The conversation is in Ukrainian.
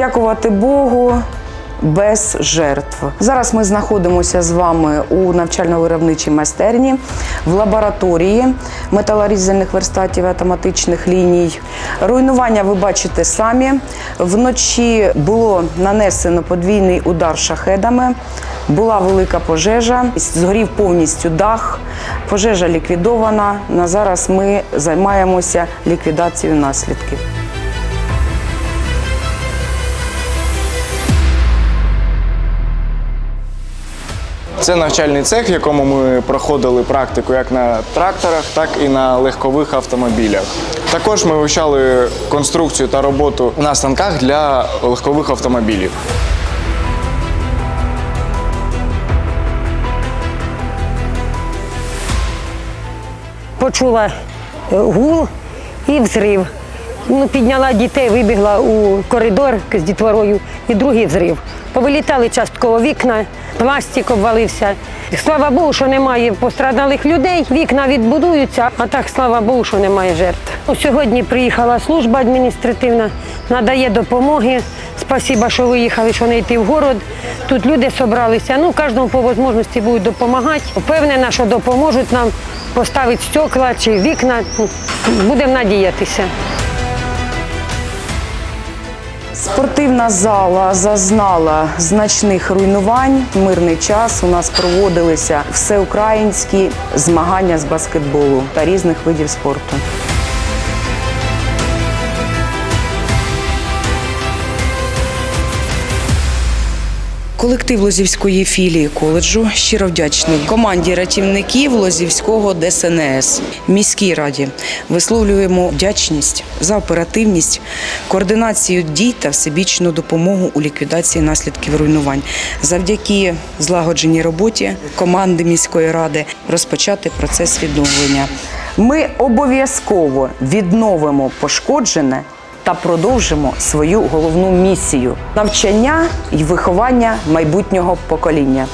Дякувати Богу. Без жертв зараз ми знаходимося з вами у навчально-виробничій майстерні в лабораторії металорізальних верстатів автоматичних ліній. Руйнування ви бачите самі. Вночі було нанесено подвійний удар шахедами. Була велика пожежа, згорів повністю дах. Пожежа ліквідована. На зараз ми займаємося ліквідацією наслідків. Це навчальний цех, в якому ми проходили практику як на тракторах, так і на легкових автомобілях. Також ми вивчали конструкцію та роботу на станках для легкових автомобілів. почула гул і взрив. Ну, підняла дітей, вибігла у коридор з дітворою і другий взрив. Повилітали частково вікна, пластик обвалився. Слава Богу, що немає пострадалих людей. Вікна відбудуються, а так слава Богу, що немає жертв. Сьогодні приїхала служба адміністративна, надає допомоги. Спасіба, що виїхали, що не йти в город. Тут люди зібралися. Ну, кожному по можливості будуть допомагати. Впевнена, що допоможуть нам поставити стекла чи вікна. Будемо надіятися. Спортивна зала зазнала значних руйнувань. В мирний час у нас проводилися всеукраїнські змагання з баскетболу та різних видів спорту. Колектив Лозівської філії коледжу щиро вдячний команді рятівників Лозівського ДСНС, міській раді. Висловлюємо вдячність за оперативність, координацію дій та всебічну допомогу у ліквідації наслідків руйнувань. Завдяки злагодженій роботі команди міської ради розпочати процес відновлення. Ми обов'язково відновимо пошкоджене та продовжимо свою головну місію навчання і виховання майбутнього покоління.